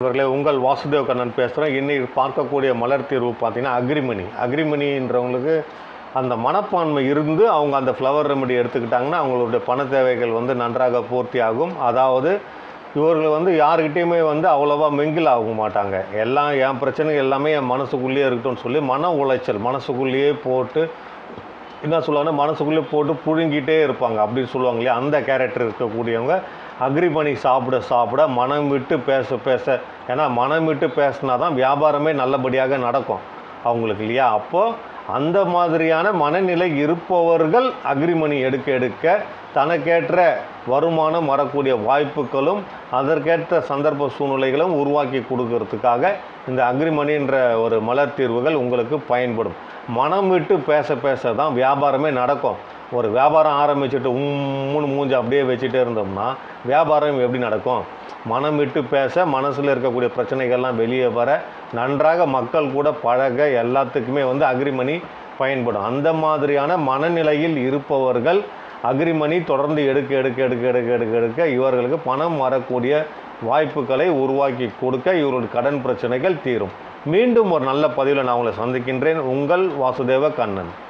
இவர்களே உங்கள் வாசுதேவ் கண்ணன் பேசுகிறேன் இன்றைக்கு பார்க்கக்கூடிய மலர் தீர்வு பார்த்தீங்கன்னா அக்ரிமணி. அக்ரிமணின்றவங்களுக்கு அந்த மனப்பான்மை இருந்து அவங்க அந்த ஃப்ளவர் ரெமெடி எடுத்துக்கிட்டாங்கன்னா அவங்களுடைய பண தேவைகள் வந்து நன்றாக பூர்த்தி ஆகும். அதாவது இவர்கள் வந்து யாருக்கிட்டேயுமே வந்து அவ்வளோவா மிங்கில் ஆக மாட்டாங்க. எல்லாம் என் பிரச்சனை எல்லாமே என் மனசுக்குள்ளேயே இருக்கட்டும்னு சொல்லி மன உளைச்சல் மனசுக்குள்ளேயே போட்டு என்ன சொல்லுவாங்கன்னா மனசுக்குள்ளே போட்டு புழுங்கிட்டே இருப்பாங்க. அப்படின்னு சொல்லுவாங்க இல்லையா? அந்த கேரக்டர் இருக்கக்கூடியவங்க. அக்ரி பண்ணி சாப்பிட சாப்பிட மனம் விட்டு பேச பேச ஏன்னா மனம் விட்டு பேசினா தான் வியாபாரமே நல்லபடியாக நடக்கும். அவங்களுக்கு இல்லையா? அப்போது அந்த மாதிரியான மனநிலை இருப்பவர்கள் அக்ரிமணி எடுக்க எடுக்க தனக்கேற்ற வருமானம் வரக்கூடிய வாய்ப்புகளும் அதற்கேற்ற சந்தர்ப்ப சூழ்நிலைகளும் உருவாக்கி கொடுக்கறதுக்காக இந்த அக்ரிமணின்ற ஒரு மலர் தீர்வுகள் உங்களுக்கு பயன்படும். மனம் விட்டு பேச பேச தான் வியாபாரமே நடக்கும். ஒரு வியாபாரம் ஆரம்பிச்சுட்டு உம்முன்னு மூஞ்சி அப்படியே வச்சுட்டே இருந்தோம்னா வியாபாரம் எப்படி நடக்கும்? மனம் விட்டு பேச மனசில் இருக்கக்கூடிய பிரச்சனைகள்லாம் வெளியே வர நன்றாக மக்கள் கூட பழக எல்லாத்துக்குமே வந்து அக்ரிமணி பயன்படும். அந்த மாதிரியான மனநிலையில் இருப்பவர்கள் அக்ரிமணி தொடர்ந்து எடுக்க எடுக்க எடுக்க எடுக்க எடுக்க எடுக்க இவர்களுக்கு பணம் வரக்கூடிய வாய்ப்புகளை உருவாக்கி கொடுக்க இவர்களுடைய கடன் பிரச்சனைகள் தீரும். மீண்டும் ஒரு நல்ல பதிவில் நான் உங்களை சந்திக்கின்றேன். உங்கள் வாசுதேவ கண்ணன்.